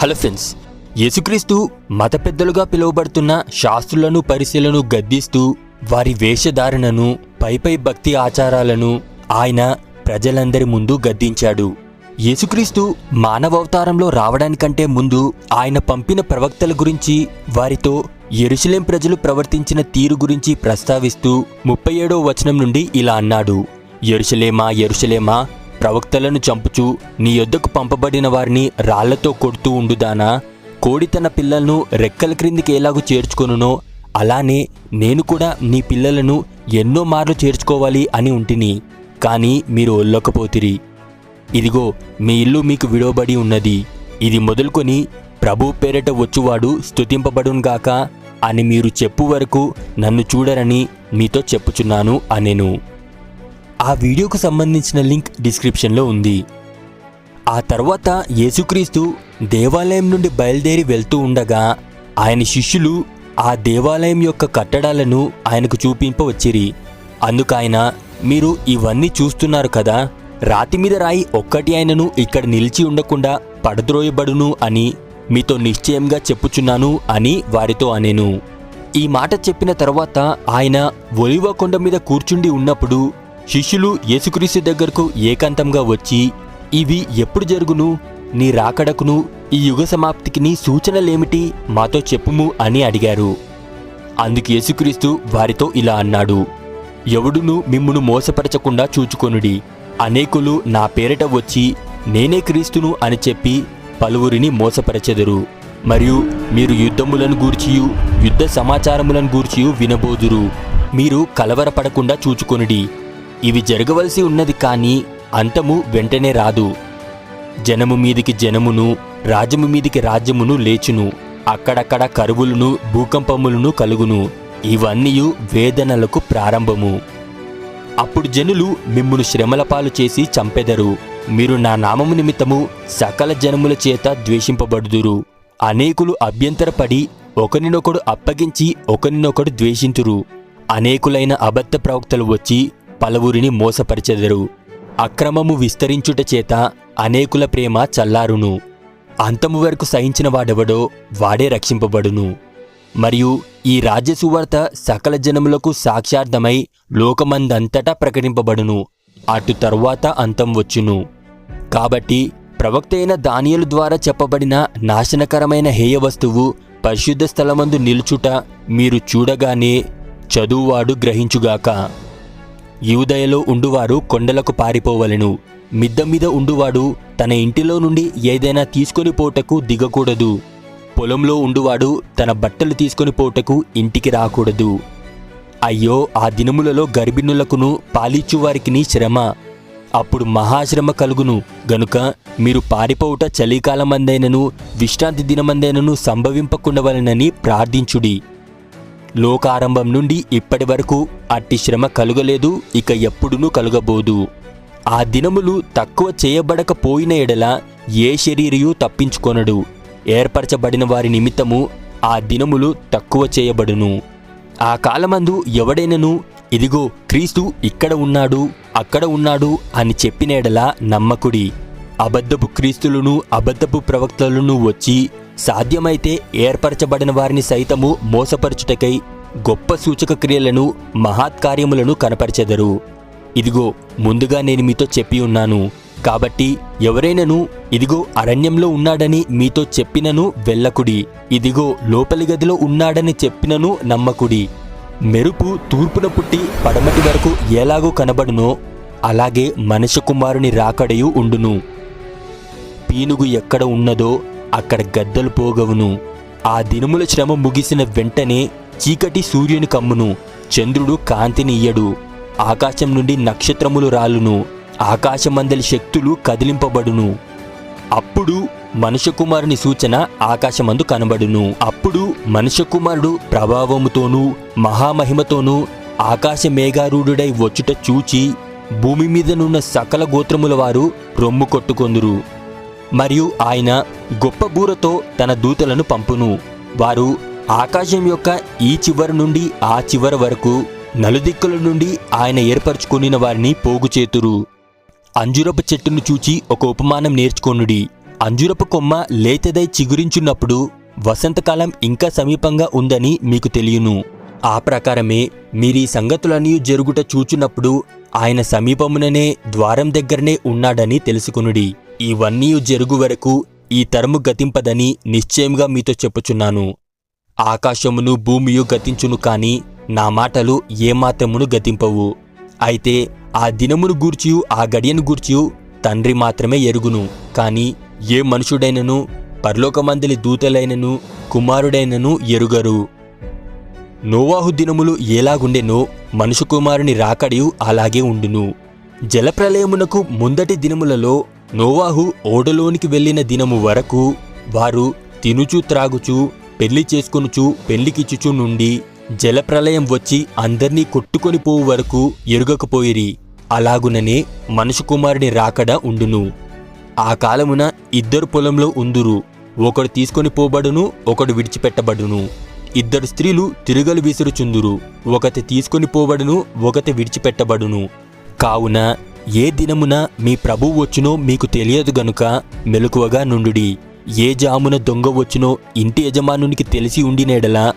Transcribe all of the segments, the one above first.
Hello friends యేసుక్రీస్తు మత పెద్దలుగా పిలువబడుతున్న శాస్త్రులను పరిశీలను గద్దిస్తూ వారి వేషధారణను పైపై భక్తి ఆచారాలను ఆయన ప్రజలందరి ముందు గద్దించాడు. యేసుక్రీస్తు మానవావతారంలో రావడానికంటే ముందు ఆయన పంపిన ప్రవక్తల గురించి వారితో ఎరుసలేం ప్రజలు ప్రవర్తించిన తీరు గురించి ప్రస్తావిస్తూ ముప్పై ఏడో వచనం నుండి ఇలా అన్నాడు. ఎరుసలేమా ఎరుసలేమా ప్రవక్తలను చంపుచు నీ యొద్దకు పంపబడిన వారిని రాళ్ళతో కొడుతూ ఉండుదానా కోడి తన పిల్లలను రెక్కల క్రిందికి ఎలాగూ చేర్చుకొనునో అలానే నేను కూడా నీ పిల్లలను ఎన్నో మార్లు చేర్చుకోవాలి అని ఉంటిని. కానీ మీరు ఒల్లకపోతిరి ఇదిగో మీ ఇల్లు మీకు విడవబడి ఉన్నది. ఇది మొదలుకొని ప్రభు పేరట వచ్చువాడు స్తుతింపబడునుగాక అని మీరు చెప్పు వరకు నన్ను చూడరని మీతో చెప్పుచున్నాను అనెను. ఆ వీడియోకు సంబంధించిన లింక్ డిస్క్రిప్షన్లో ఉంది. ఆ తర్వాత యేసుక్రీస్తు దేవాలయం నుండి బయలుదేరి వెళ్తూ ఉండగా ఆయన శిష్యులు ఆ దేవాలయం యొక్క కట్టడాలను ఆయనకు చూపింపవచ్చిరి. అందుకైన మీరు ఇవన్నీ చూస్తున్నారు కదా రాతి మీద రాయి ఒక్కటి ఆయనను ఇక్కడ నిలిచి ఉండకుండా పడద్రోయబడును అని మీతో నిశ్చయంగా చెప్పుచున్నాను అని వారితో అనేను. ఈ మాట చెప్పిన తర్వాత ఆయన ఒలివ కొండ మీద కూర్చుండి ఉన్నప్పుడు శిష్యులు యేసుక్రీస్తు దగ్గరకు ఏకాంతంగా వచ్చి ఇవి ఎప్పుడు జరుగును? నీ రాకడకును ఈ యుగ సమాప్తికి నీ సూచనలేమిటి? మాతో చెప్పుము అని అడిగారు. అందుకు యేసుక్రీస్తు వారితో ఇలా అన్నాడు ఎవడును మిమ్మును మోసపరచకుండా చూచుకొనుడి. అనేకులు నా పేరిట వచ్చి నేనే క్రీస్తును అని చెప్పి పలువురిని మోసపరచెదరు. మరియు మీరు యుద్ధములను గూర్చియు యుద్ధ సమాచారములను గూర్చియు వినబోదురు. మీరు కలవరపడకుండా చూచుకొనుడి. ఇవి జరగవలసి ఉన్నది కానీ అంతము వెంటనే రాదు. జనము మీదికి జనమును రాజ్యము మీదికి రాజ్యమును లేచును. అక్కడక్కడ కరువులను భూకంపములను కలుగును. ఇవన్నీ వేదనలకు ప్రారంభము. అప్పుడు జనులు మిమ్మును శ్రమలపాలు చేసి చంపెదరు. మీరు నా నామము నిమిత్తము సకల జనముల చేత ద్వేషింపబడుదురు. అనేకులు అభ్యంతరపడి ఒకరినొకడు అప్పగించి ఒకరినొకడు ద్వేషింతురు. అనేకులైన అబద్ధ ప్రవక్తలు వచ్చి పలువురిని మోసపరిచెదరు. అక్రమము విస్తరించుట చేత అనేకుల ప్రేమ చల్లారును. అంతము వరకు సహించిన వాడెవడో వాడే రక్షింపబడును. మరియు ఈ రాజ్య సువార్త సకల జనములకు సాక్షార్థమై లోకమందంతటా ప్రకటింపబడును. అటు తరువాత అంతం వచ్చును. కాబట్టి ప్రవక్త అయిన దానియలు ద్వారా చెప్పబడిన నాశనకరమైన హేయ వస్తువు పరిశుద్ధ స్థలమందు నిలుచుట మీరు చూడగానే చదువువాడు గ్రహించుగాక. యూదయలో ఉండువారు కొండలకు పారిపోవలెను. మిద్ద మీద ఉండువాడు తన ఇంటిలో నుండి ఏదైనా తీసుకొని పోటకు దిగకూడదు. పొలంలో ఉండువాడు తన బట్టలు తీసుకొని పోటకు ఇంటికి రాకూడదు. అయ్యో ఆ దినములలో గర్భిణులకును పాలిచ్చువారికిని శ్రమ. అప్పుడు మహాశ్రమ కలుగును. గనుక మీరు పారిపోవుట చలికాలమందైనను విశ్రాంతి దినమందైనను సంభవింపకుండవలనని ప్రార్థించుడి. లోకారంభం నుండి ఇప్పటి వరకు అట్టి శ్రమ కలుగలేదు ఇక ఎప్పుడునూ కలుగబోదు. ఆ దినములు తక్కువ చేయబడకపోయిన ఎడల ఏ శరీరియు తప్పించుకొనడు. ఏర్పరచబడిన వారి నిమిత్తము ఆ దినములు తక్కువ చేయబడును. ఆ కాలమందు ఎవడైనను ఇదిగో క్రీస్తు ఇక్కడ ఉన్నాడు అక్కడ ఉన్నాడు అని చెప్పిన ఎడల నమ్మకుడి. అబద్ధపు క్రీస్తులను అబద్ధపు ప్రవక్తలను వచ్చి సాధ్యమైతే ఏర్పరచబడిన వారిని సైతము మోసపరచుటకై గొప్ప సూచక క్రియలను మహాత్కార్యములను కనపరచెదరు. ఇదిగో ముందుగా నేను మీతో చెప్పి ఉన్నాను. కాబట్టి ఎవరైనను ఇదిగో అరణ్యంలో ఉన్నాడని మీతో చెప్పినను వెళ్ళకుడి. ఇదిగో లోపలి గదిలో ఉన్నాడని చెప్పినను నమ్మకుడి. మెరుపు తూర్పున పుట్టి పడమటి వరకు ఎలాగో కనబడునో అలాగే మనిషి కుమారుని రాకడయు ఉండును. పీనుగు ఎక్కడ ఉన్నదో అక్కడ గద్దలు పోగవును. ఆ దినముల శ్రమ ముగిసిన వెంటనే చీకటి సూర్యుని కమ్మును. చంద్రుడు కాంతిని ఇయ్యడు. ఆకాశం నుండి నక్షత్రములు రాలును. ఆకాశమందలి శక్తులు కదిలింపబడును. అప్పుడు మనుషకుమారుని సూచన ఆకాశమందు కనబడును. అప్పుడు మనుషకుమారుడు ప్రభావముతోనూ మహామహిమతోనూ ఆకాశ మేఘారూఢుడై వచ్చుట చూచి భూమి మీదనున్న సకల గోత్రముల వారు రొమ్ము కొట్టుకొందురు. మరియు ఆయన గొప్ప బూరతో తన దూతలను పంపును. వారు ఆకాశం యొక్క ఈ చివరి నుండి ఆ చివరి వరకు నలుదిక్కుల నుండి ఆయన ఏర్పరచుకొనిన వారిని పోగు చేతురు అంజురపు చెట్టును చూచి ఒక ఉపమానం నేర్చుకొనుడి. అంజురపు కొమ్మ లేతదై చిగురించున్నప్పుడు వసంతకాలం ఇంకా సమీపంగా ఉందని మీకు తెలియను. ఆ ప్రకారమే మీరీ సంగతులన్నీ జరుగుట చూచున్నప్పుడు ఆయన సమీపముననే ద్వారం దగ్గరనే ఉన్నాడని తెలుసుకునుడి. ఇవన్నీ జరుగు వరకు ఈ తరము గతింపదని నిశ్చయంగా మీతో చెప్పుచున్నాను. ఆకాశమును భూమియు గతించును కాని నా మాటలు ఏమాత్రమును గతింపవు. అయితే ఆ దినమును గూర్చియు ఆ గడియను గూర్చియు తండ్రి మాత్రమే ఎరుగును. కాని ఏ మనుషుడైనను పరలోకమందలి దూతలైనను కుమారుడైనను ఎరుగరు. నోవాహు దినములు ఎలాగుండెనో మనుషు కుమారుని రాకడియు అలాగే ఉండును. జలప్రలయమునకు ముందటి దినములలో నోవాహు ఓడలోనికి వెళ్ళిన దినము వరకు వారు తినుచు త్రాగుచు పెళ్ళి చేసుకొనుచు పెళ్ళికిచ్చుచు నుండి జలప్రలయం వచ్చి అందర్నీ కొట్టుకొని పోవు వరకు ఎరుగకపోయిరి. అలాగుననే మనుషు కుమారుని రాకడ ఉండును. ఆ కాలమున ఇద్దరు పొలంలో ఉందురు. ఒకడు తీసుకొని పోబడును ఒకడు విడిచిపెట్టబడును. ఇద్దరు స్త్రీలు తిరుగలు విసురుచుందురు. ఒకటి తీసుకొని పోబడును ఒకటి విడిచిపెట్టబడును. కావున ఏ దినమున మీ ప్రభువు వచ్చునో మీకు తెలియదు గనుక మెలకువగా నుండుడి. ఏ జామున దొంగ వచ్చునో ఇంటి యజమానునికి తెలిసి ఉండినేడలా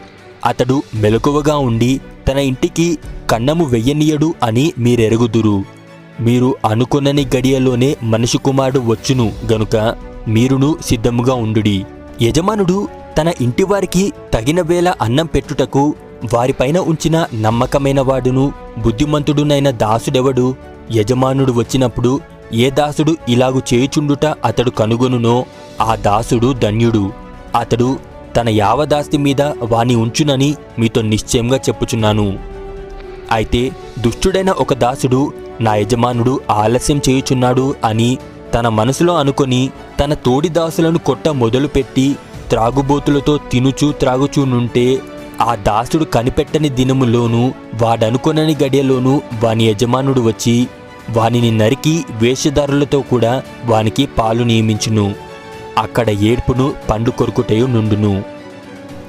అతడు మెలకువగా ఉండి తన ఇంటికి కన్నము వెయ్యనీయడు అని మీరెరుగుదురు. మీరు అనుకున్నని గడియలోనే మనిషి కుమారుడు వచ్చును గనుక మీరును సిద్ధముగా ఉండుడి. యజమానుడు తన ఇంటివారికి తగిన వేళ అన్నం పెట్టుటకు వారిపైన ఉంచిన నమ్మకమైన వాడును బుద్ధిమంతుడునైన దాసుడెవడు యజమానుడు వచ్చినప్పుడు ఏ దాసుడు ఇలాగు చేయుచుండుట అతడు కనుగొనునో ఆ దాసుడు ధన్యుడు. అతడు తన యావదాస్తి మీద వాని ఉంచునని మీతో నిశ్చయంగా చెప్పుచున్నాను. అయితే దుష్టుడైన ఒక దాసుడు నా యజమానుడు ఆలస్యం చేయుచున్నాడు అని తన మనసులో అనుకొని తన తోడి దాసులను కొట్ట మొదలుపెట్టి త్రాగుబోతులతో తినుచూ త్రాగుచూనుంటే ఆ దాసుడు కనిపెట్టని దినములోనూ వాడనుకొనని గడియలోనూ వాని యజమానుడు వచ్చి వానిని నరికి వేషధారులతో కూడా వానికి పాలు నియమించును. అక్కడ ఏడ్పును పండు కొరుకుటయు నుండును.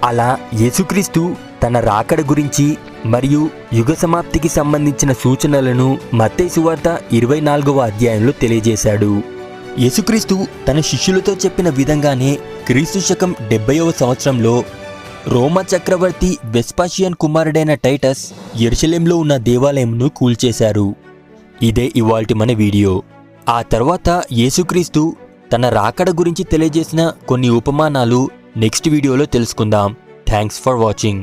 అలా యేసుక్రీస్తు తన రాకడ గురించి మరియు యుగ సమాప్తికి సంబంధించిన సూచనలను మత్తేసువార్త ఇరవై నాలుగవ అధ్యాయంలో తెలియజేశాడు. యేసుక్రీస్తు తన శిష్యులతో చెప్పిన విధంగానే క్రీస్తు శకం డెబ్బైవ సంవత్సరంలో రోమా చక్రవర్తి వెస్పాషియన్ కుమారుడైన టైటస్ ఎరుషలేంలో ఉన్న దేవాలయంను కూల్చేశారు. ఇదే ఇవాల్టి మన వీడియో. ఆ తర్వాత యేసుక్రీస్తు తన రాకడ గురించి తెలియజేసిన కొన్ని ఉపమానాలు నెక్స్ట్ వీడియోలో తెలుసుకుందాం. Thanks for watching.